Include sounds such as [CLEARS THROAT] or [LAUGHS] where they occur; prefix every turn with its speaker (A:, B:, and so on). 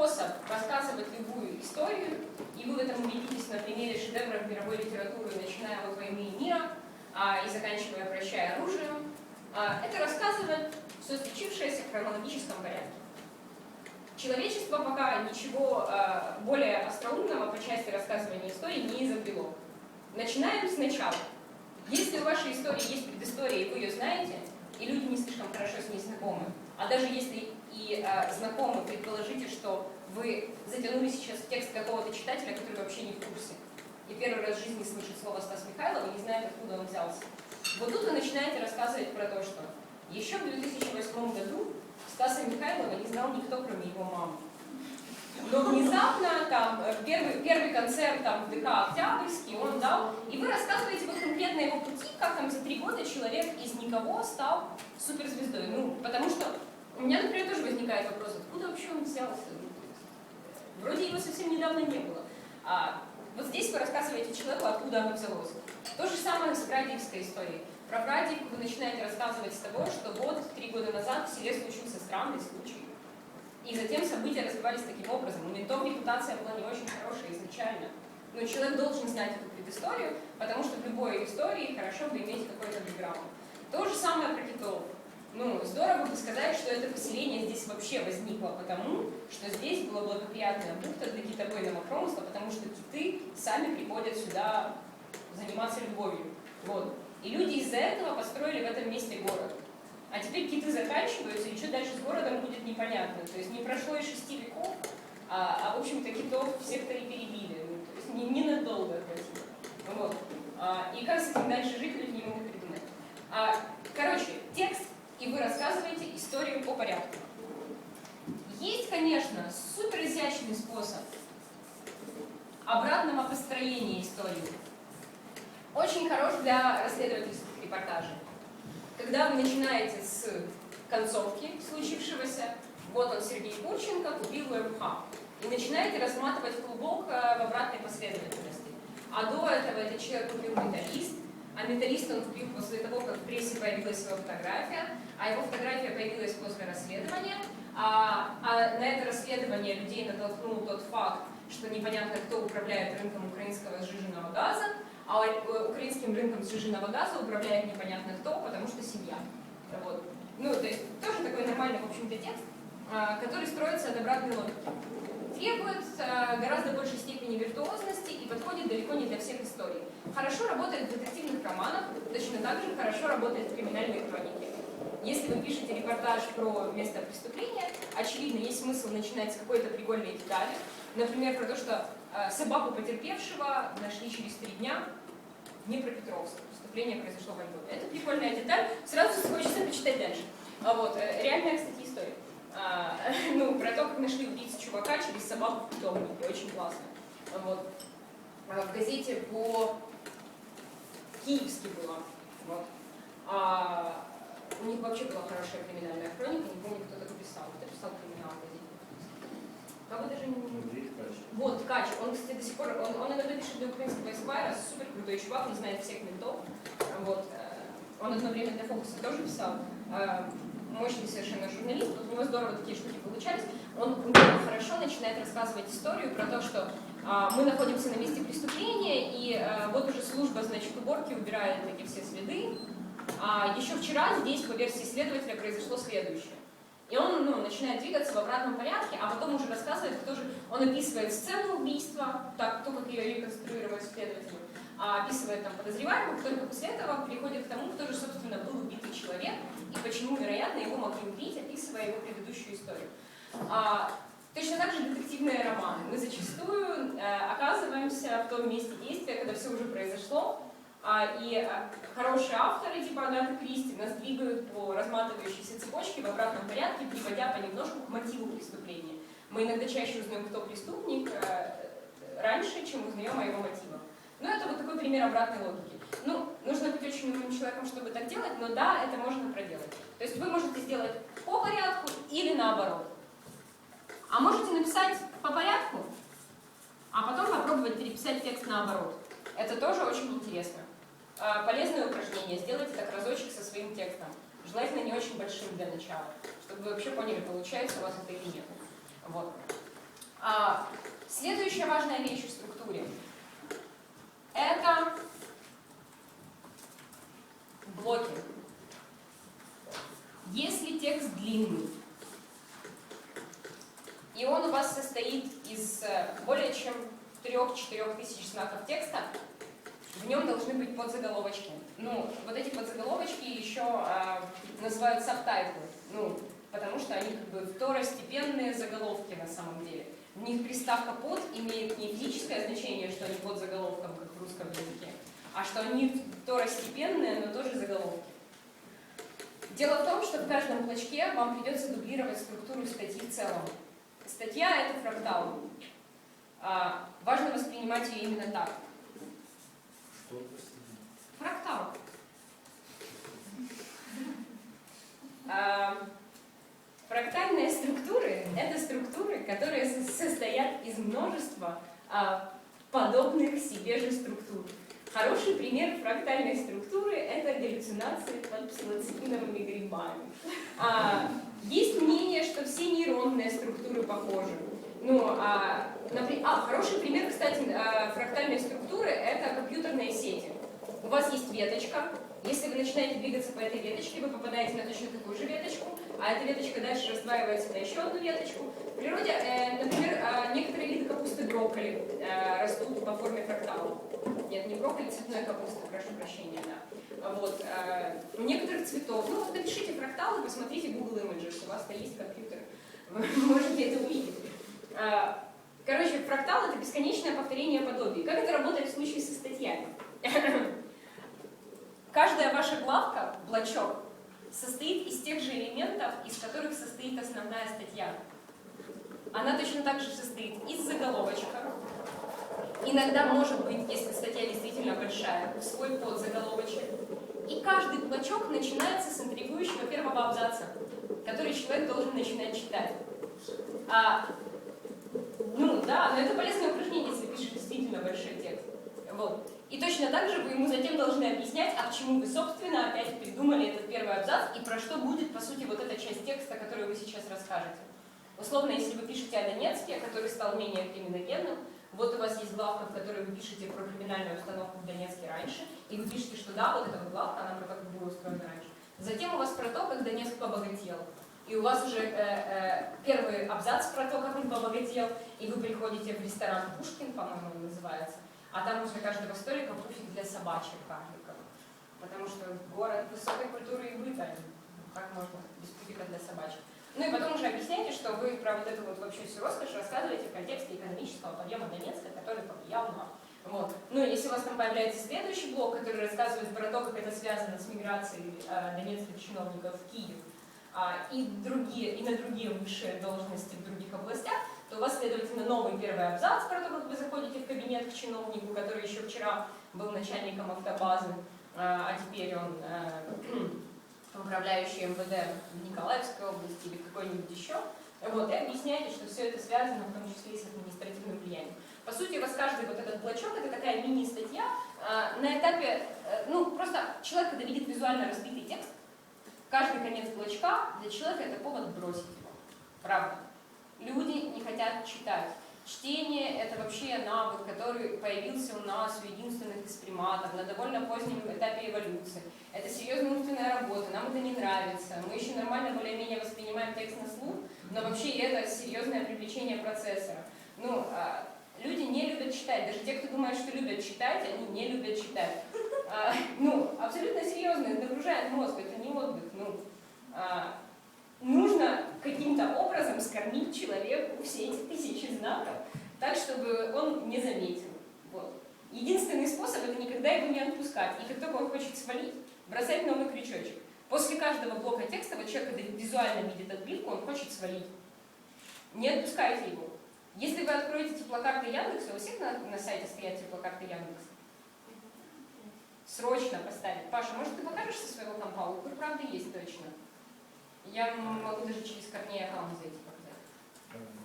A: способ рассказывать любую историю, и вы в этом убедитесь на примере шедевров мировой литературы, начиная от «Войны и мира» а, и заканчивая «Прощая оружием», а, это рассказывать все случившееся в хронологическом порядке. Человечество пока ничего а, более остроумного по части рассказывания истории не изобрело. Начинаем сначала. Если у вашей истории есть предыстория, и вы ее знаете, и люди не слишком хорошо с ней знакомы, а даже если и э, знакомы, предположите, что вы затянули сейчас текст какого-то читателя, который вообще не в курсе, и первый раз в жизни слышит слово Стас Михайлов и не знает, откуда он взялся. Вот тут вы начинаете рассказывать про то, что еще в 2008 году Стаса Михайлова не знал никто, кроме его мамы. Но внезапно, там, э, первый, первый концерт там, в ДК Октябрьский он дал, и вы рассказываете вот конкретно его пути, как там за три года человек из никого стал суперзвездой. Ну, потому что у меня, например, тоже возникает вопрос, откуда вообще он взялся? Вроде его совсем недавно не было. А вот здесь вы рассказываете человеку, откуда оно взялось. То же самое с Брадиевской историей. Про Брадиевку вы начинаете рассказывать с того, что вот три года назад в селе случился странный случай. И затем события развивались таким образом. У ментов репутация была не очень хорошая изначально. Но человек должен знать эту предысторию, потому что в любой истории хорошо бы иметь какой-то бэкграунд. То же самое про китов. Ну, здорово бы сказать, что это поселение здесь вообще возникло потому, что здесь была благоприятная бухта для китобойного промысла, потому что киты сами приходят сюда заниматься любовью. Вот. И люди из-за этого построили в этом месте город. А теперь киты заканчиваются, и что дальше с городом будет непонятно. То есть не прошло и шести веков, а, а в общем-то, китов в секторе перебили. Ну, то есть не, ненадолго хватило. Вот. А, и как с этим дальше жить, люди не могут придумать. А, короче, текст, и вы рассказываете историю по порядку. Есть, конечно, супер изящный способ обратного построения истории. Очень хорош для расследовательских репортажей. Когда вы начинаете с концовки случившегося, вот он, Сергей Курченко, купил УМХ, и начинаете разматывать клубок э, в обратной последовательности. А до этого этот человек купил металлист, а металлист он купил после того, как в прессе появилась его фотография, а его фотография появилась после расследования, а, а на это расследование людей натолкнул тот факт, что непонятно, кто управляет рынком украинского сжиженного газа, а э, украинским рынком сжиженного газа управляет непонятно кто, потому что семья. Вот. Ну, то есть тоже такой нормальный, в общем-то, текст, а, который строится от обратной логики. Требует а, гораздо большей степени виртуозности и подходит далеко не для всех историй. Хорошо работает в детективных романах, точно так же хорошо работает в криминальной хронике. Если вы пишете репортаж про место преступления, очевидно, есть смысл начинать с какой-то прикольной детали. Например, про то, что собаку потерпевшего нашли через три дня, Днепропетровск. Преступление произошло во Львове. Это прикольная деталь. Сразу хочется почитать дальше. А вот, э, реальная, кстати, история. А, [LAUGHS] ну, про то, как нашли убийцу чувака через собаку в питомнике. Очень классно. Вот. А, в газете по Киевски было. Вот. А, у них вообще была хорошая криминальная хроника, не помню, кто это писал. Кто писал криминал в газете? Кого даже не... Вот, Ткач, он, кстати, до сих пор, он, он иногда пишет для украинского эсквайра, супер крутой чувак, он знает всех ментов. Вот, э, он одно время для фокуса тоже писал. Э, мощный совершенно журналист, вот у него здорово такие штуки получались. Он хорошо начинает рассказывать историю про то, что а, мы находимся на месте преступления, и а, вот уже служба, значит, уборки убирает такие все следы. А еще вчера здесь, по версии следователя, произошло следующее. И он ну, начинает двигаться в обратном порядке, а потом уже рассказывает, кто же... Он описывает сцену убийства, так, то, как ее реконструировать следователю, а описывает там подозреваемых, только после этого приходит к тому, кто же, собственно, был убитый человек, и почему, вероятно, его могли убить, описывая его предыдущую историю. А, точно так же детективные романы. Мы зачастую э, оказываемся в том месте действия, когда все уже произошло, и а, хорошие авторы, типа Агаты Кристи, нас двигают по разматывающейся цепочке в обратном порядке, приводя понемножку к мотиву преступления. Мы иногда чаще узнаем, кто преступник, э, раньше, чем узнаем о его мотивах. Ну, это вот такой пример обратной логики. Ну, нужно быть очень умным человеком, чтобы так делать, но да, это можно проделать. То есть вы можете сделать по порядку или наоборот. А можете написать по порядку, а потом попробовать переписать текст наоборот. Это тоже очень интересно. А, полезное упражнение. Сделайте так разочек со своим текстом. Желательно не очень большим для начала, чтобы вы вообще поняли, получается у вас это или нет. Вот. Следующая важная вещь в структуре – это блоки. Если текст длинный, и он у вас состоит из э, более чем 3-4 тысяч знаков текста, в нем должны быть подзаголовочки. Ну, вот эти подзаголовочки еще а, называют сабтайтлы, ну, потому что они как бы второстепенные заголовки на самом деле. В них приставка под имеет не физическое значение, что они под заголовком, как в русском языке, а что они второстепенные, но тоже заголовки. Дело в том, что в каждом клочке вам придется дублировать структуру статьи в целом. Статья — это фрактал. А, важно воспринимать ее именно так. Фрактал. А, фрактальные структуры — это структуры, которые со- состоят из множества а, подобных себе же структур. Хороший пример фрактальной структуры — это галлюцинации под псилоцибиновыми грибами. А, есть мнение, что все нейронные структуры похожи. Ну, а, напри- а, хороший пример, кстати, а, фрактальной структуры — это компьютерные сети. У вас есть веточка. Если вы начинаете двигаться по этой веточке, вы попадаете на точно такую же веточку, а эта веточка дальше раздваивается на еще одну веточку. В природе, э, например, э, некоторые виды капусты брокколи э, растут по форме фрактала. Нет, не брокколи, цветной капусты, прошу прощения, да. Вот. э, у некоторых цветов. Ну, напишите фракталы, посмотрите Google Images, у вас-то есть компьютер можете это увидеть. Э, Короче, фрактал — это бесконечное повторение подобий. Как это работает в случае со статьями? [LAUGHS] Каждая ваша главка, блочок, состоит из тех же элементов, из которых состоит основная статья. Она точно так же состоит из заголовочка. Иногда может быть, если статья действительно большая, свой подзаголовочек. И каждый блочок начинается с интригующего первого абзаца, который человек должен начинать читать. А, да, но это полезное упражнение, если пишешь действительно большой текст. Вот. И точно так же вы ему затем должны объяснять, а к чему вы, собственно, опять придумали этот первый абзац и про что будет, по сути, вот эта часть текста, которую вы сейчас расскажете. Условно, если вы пишете о Донецке, который стал менее криминогенным, вот у вас есть главка, в которой вы пишете про криминальную установку в Донецке раньше, и вы пишете, что да, вот эта вот главка, она про как было устроено раньше. Затем у вас про то, как Донецк побогател. И у вас уже э, э, первый абзац про то, как он побогател, и вы приходите в ресторан Пушкин, по-моему, он называется, а там возле каждого столика пуфик для собачек карликов. Потому что город высокой культуры и быта. Как можно без пуфика для собачек? Ну и потом уже объясняйте, что вы про вот эту вот вообще всю роскошь рассказываете в контексте экономического подъема Донецка, который повлиял на... Вот. Ну если у вас там появляется следующий блок, который рассказывает про то, как это связано с миграцией э, донецких чиновников в Киев, и, другие, и на другие высшие должности в других областях, то у вас, следовательно, новый первый абзац про то, как вы заходите в кабинет к чиновнику, который еще вчера был начальником автобазы, а а теперь он э, [CLEARS THROAT] управляющий МВД Николаевской области или какой-нибудь еще. Вот, и объясняете, что все это связано в том числе и с административным влиянием. По сути, у вас каждый вот этот блочок, это такая мини-статья. э, На этапе, э, ну, просто человек, когда видит визуально разбитый текст, каждый конец блочка для человека это повод бросить его. Правда. Люди не хотят читать. Чтение – это вообще навык, который появился у нас, у единственных из приматов, на довольно позднем этапе эволюции. Это серьезная умственная работа, нам это не нравится. Мы еще нормально более-менее воспринимаем текст на слух, но вообще это серьезное привлечение процессора. Ну, а, люди не любят читать. Даже те, кто думает, что любят читать, они не любят читать. А, ну, абсолютно серьезно, нагружает мозг, это отдых. Ну, а, нужно каким-то образом скормить человеку все эти тысячи знаков, так, чтобы он не заметил. Вот. Единственный способ – это никогда его не отпускать. И как только он хочет свалить, бросать новый крючочек. После каждого блока текста вот человек, когда визуально видит отбивку, он хочет свалить. Не отпускайте его. Если вы откроете теплокарты Яндекса, у всех на, на сайте стоят теплокарты Яндекса? Срочно поставить. Паша, может, ты покажешь со своего компа? У правда есть точно. Я могу даже через Корнея аккаунт зайти показать.